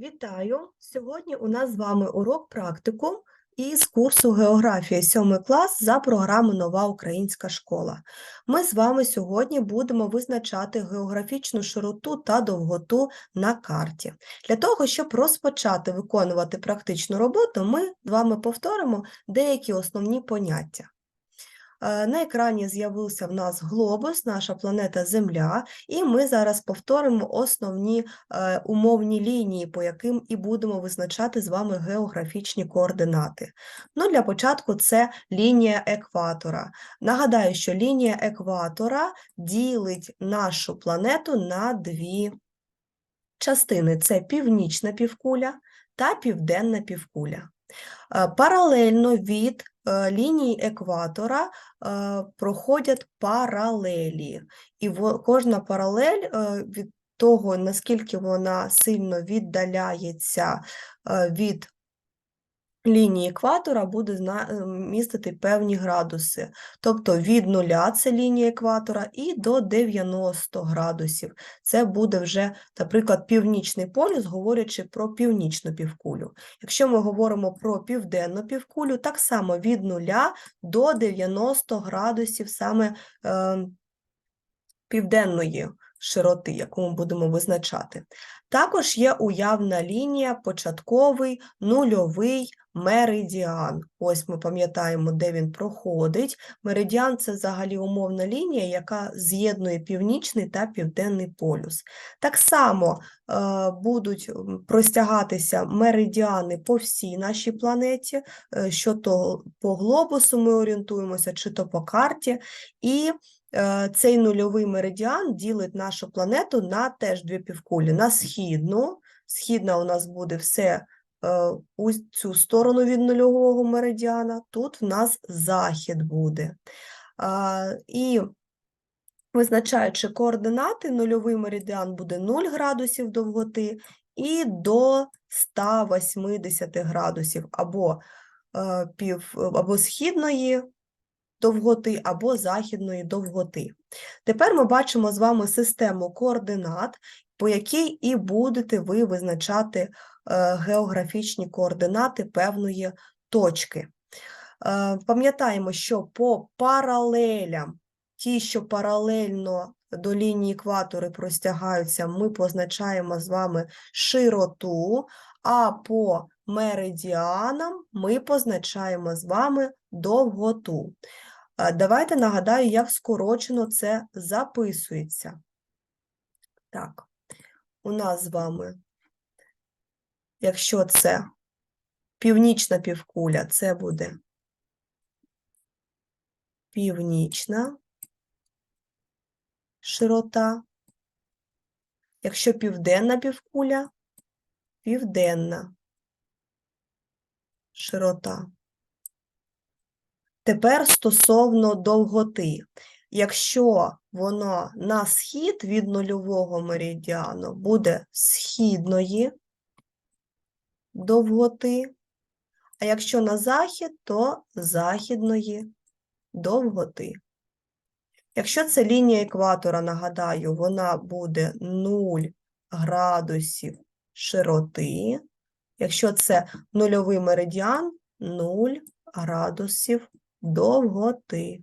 Вітаю! Сьогодні у нас з вами урок практику із курсу Географія 7 клас за програмою Нова Українська школа. Ми з вами сьогодні будемо визначати географічну широту та довготу на карті. Для того, щоб розпочати виконувати практичну роботу, ми з вами повторимо деякі основні поняття. Е, На екрані з'явився в нас глобус, наша планета Земля, і ми зараз повторимо основні е, умовні лінії, по яким і будемо визначати з вами географічні координати. Ну, для початку це лінія екватора. Нагадаю, що лінія екватора ділить нашу планету на дві частини: це північна півкуля та південна півкуля. Е, Паралельно від лінії екватора е, проходять паралелі, і кожна паралель е, від того, наскільки вона сильно віддаляється від лінії екватора, буде е, містити певні градуси. Тобто від нуля це лінія екватора і до 90 градусів. Це буде вже, наприклад, північний полюс, говорячи про північну півкулю. Якщо ми говоримо про південну півкулю, так само від нуля до 90 градусів саме е, південної широти, яку ми будемо визначати. Також є уявна лінія, початковий, нульовий меридіан. Ось ми пам'ятаємо, де він проходить. Меридіан це взагалі умовна лінія, яка з'єднує північний та південний полюс. Так само е, будуть простягатися меридіани по всій нашій планеті, е, що то по глобусу ми орієнтуємося, чи то по карті. І е, цей нульовий меридіан ділить нашу планету на теж дві півкулі, на східну. Східна у нас буде все у цю сторону від нульового меридіана, тут в нас захід буде. І визначаючи координати, нульовий меридіан буде 0 градусів довготи і до 180 градусів або, е, пів, або східної довготи, або західної довготи. Тепер ми бачимо з вами систему координат, по якій і будете ви визначати е, географічні координати певної точки. Е, Пам'ятаємо, що по паралелям, ті, що паралельно до лінії екватори простягаються, ми позначаємо з вами широту, а по меридіанам ми позначаємо з вами довготу. Е, Давайте нагадаю, як скорочено це записується. Так, у нас з вами, якщо це північна півкуля, це буде північна широта. Якщо південна півкуля, південна широта. Тепер стосовно довготи. Якщо воно на схід від нульового меридіану буде східної довготи, а якщо на захід, то західної довготи. Якщо це лінія екватора, нагадаю, вона буде 0 градусів широти. Якщо це нульовий меридіан, 0 градусів довготи.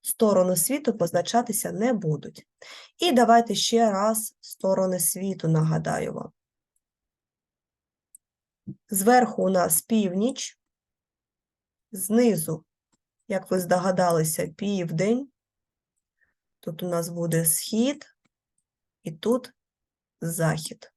Сторони світу позначатися не будуть. І давайте ще раз сторони світу нагадаю вам. Зверху у нас північ, знизу, як ви здогадалися, південь. Тут у нас буде схід, і тут захід.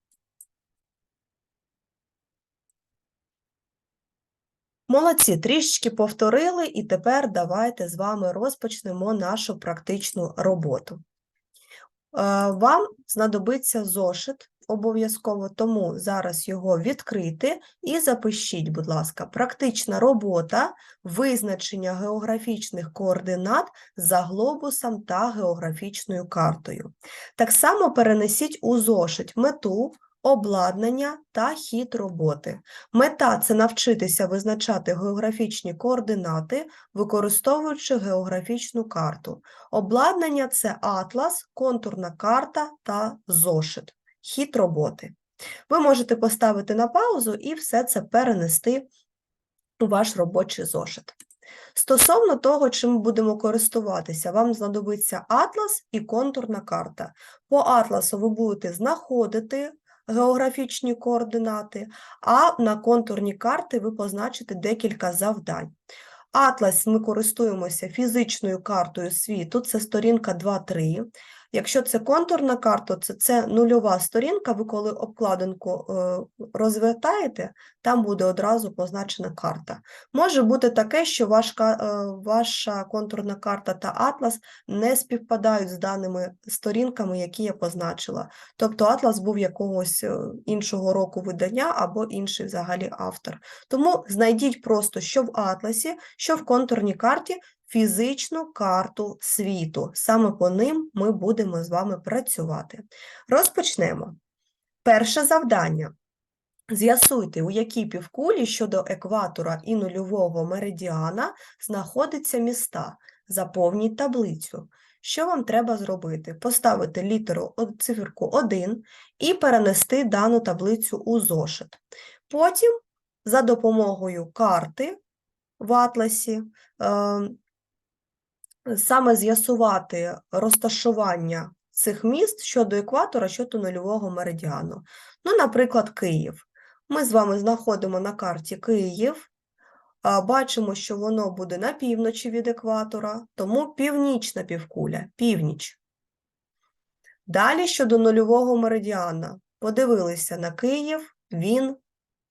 Молодці, трішечки повторили, і тепер давайте з вами розпочнемо нашу практичну роботу. Е, Вам знадобиться зошит обов'язково, тому зараз його відкрити і запишіть, будь ласка, практична робота визначення географічних координат за глобусом та географічною картою. Так само перенесіть у зошит мету, обладнання та хід роботи. Мета це навчитися визначати географічні координати, використовуючи географічну карту. Обладнання це атлас, контурна карта та зошит. Хід роботи. Ви можете поставити на паузу і все це перенести у ваш робочий зошит. Стосовно того, чим будемо користуватися, вам знадобиться атлас і контурна карта. По атласу ви будете знаходити географічні координати, а на контурні карти ви позначите декілька завдань. Атлас ми користуємося фізичною картою світу, це сторінка 2-3. Якщо це контурна карта, то це нульова сторінка. Ви коли обкладинку е, розвертаєте, там буде одразу позначена карта. Може бути таке, що ваш, ка- е, ваша контурна карта та атлас не співпадають з даними сторінками, які я позначила. Тобто атлас був якогось е, іншого року видання або інший взагалі автор. Тому знайдіть просто, що в атласі, що в контурній карті, фізичну карту світу. Саме по ним ми будемо з вами працювати. Розпочнемо. Перше завдання. З'ясуйте, у якій півкулі щодо екватора і нульового меридіана знаходяться міста. Заповніть таблицю. Що вам треба зробити? Поставити літеру циферку 1 і перенести дану таблицю у зошит. Потім за допомогою карти в атласі е, саме з'ясувати розташування цих міст щодо екватора, щодо нульового меридіану. Ну, наприклад, Київ. Ми з вами знаходимо на карті Київ, бачимо, що воно буде на півночі від екватора, тому північна півкуля, північ. Далі щодо нульового меридіана. Подивилися на Київ, він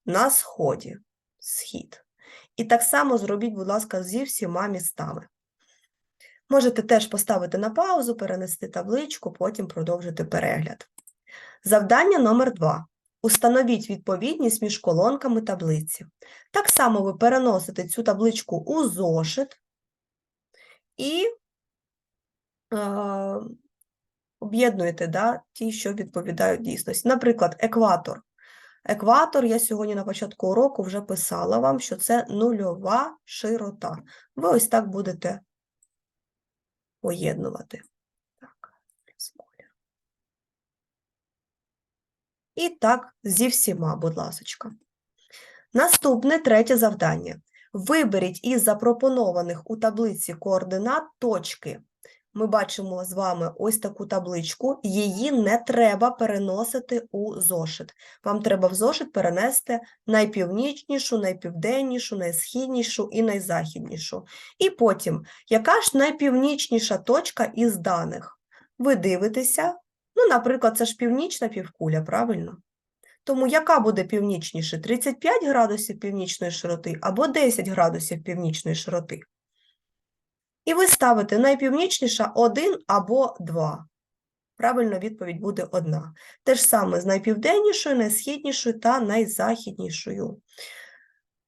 на сході, схід. І так само зробіть, будь ласка, зі всіма містами. Можете теж поставити на паузу, перенести табличку, потім продовжити перегляд. Завдання номер 2. Установіть відповідність між колонками таблиці. Так само ви переносите цю табличку у зошит і е, об'єднуєте да, ті, що відповідають дійсності. Наприклад, екватор. Екватор я сьогодні на початку уроку вже писала вам, що це нульова широта. Ви ось так будете поєднувати. Так. І так, зі всіма, будь ласочка. Наступне третє завдання. Виберіть із запропонованих у таблиці координат точки. Ми бачимо з вами ось таку табличку. Її не треба переносити у зошит. Вам треба в зошит перенести найпівнічнішу, найпівденнішу, найсхіднішу і найзахіднішу. І потім, яка ж найпівнічніша точка із даних? Ви дивитеся, ну, наприклад, це ж північна півкуля, правильно? Тому яка буде північніше? 35 градусів північної широти або 10 градусів північної широти? І ви ставите найпівнічніша 1 або 2. Правильна відповідь буде одна. Те ж саме з найпівденнішою, найсхіднішою та найзахіднішою.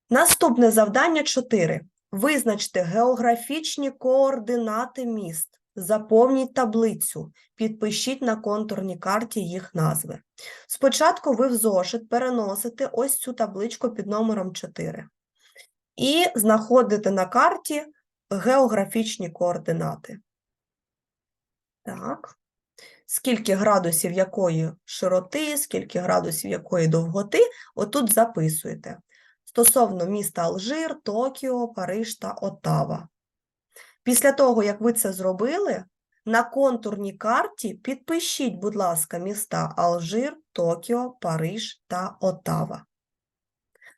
Наступне завдання 4. Визначте географічні координати міст. Заповніть таблицю, підпишіть на контурній карті їх назви. Спочатку ви в зошит переносите ось цю табличку під номером 4 і знаходите на карті географічні координати. Так. Скільки градусів якої широти, скільки градусів якої довготи, отут записуєте. Стосовно міста Алжир, Токіо, Париж та Оттава. Після того, як ви це зробили, на контурній карті підпишіть, будь ласка, міста Алжир, Токіо, Париж та Оттава.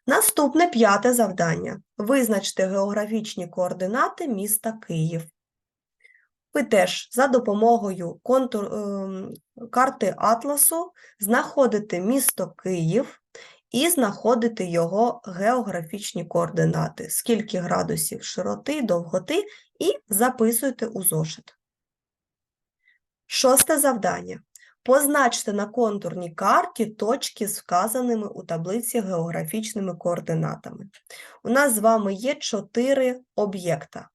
Наступне п'яте завдання. Визначте географічні координати міста Київ. Ви теж за допомогою контур, ем, карти Атласу знаходите місто Київ і знаходите його географічні координати, скільки градусів широти, довготи, і записуєте у зошит. Шосте завдання. Позначте на контурній карті точки з вказаними у таблиці географічними координатами. У нас з вами є чотири об'єкта.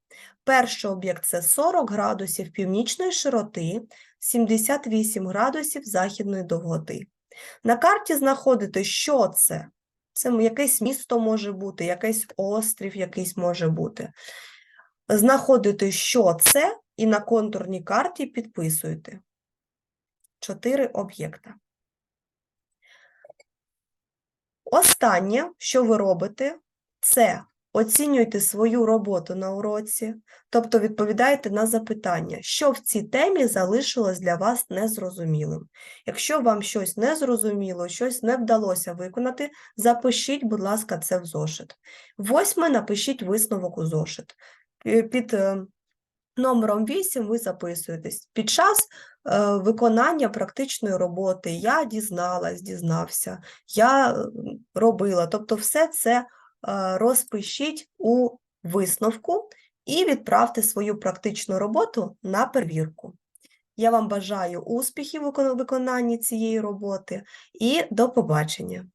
Перший об'єкт це 40 градусів північної широти, 78 градусів західної довготи. На карті знаходите, що це. Це якесь місто може бути, якийсь острів якийсь може бути. Знаходите, що це, і на контурній карті підписуєте. Чотири об'єкта. Останнє, що ви робите, це оцінюйте свою роботу на уроці, тобто відповідаєте на запитання, що в цій темі залишилось для вас незрозумілим. Якщо вам щось не зрозуміло, щось не вдалося виконати, запишіть, будь ласка, це в зошит. Восьме, напишіть висновок у зошит. Е, Під е, номером 8 ви записуєтесь. Під час виконання практичної роботи я дізналась, дізнався, я е, робила. Тобто все це е, розпишіть у висновку і відправте свою практичну роботу на перевірку. Я вам бажаю успіхів у виконанні цієї роботи і до побачення!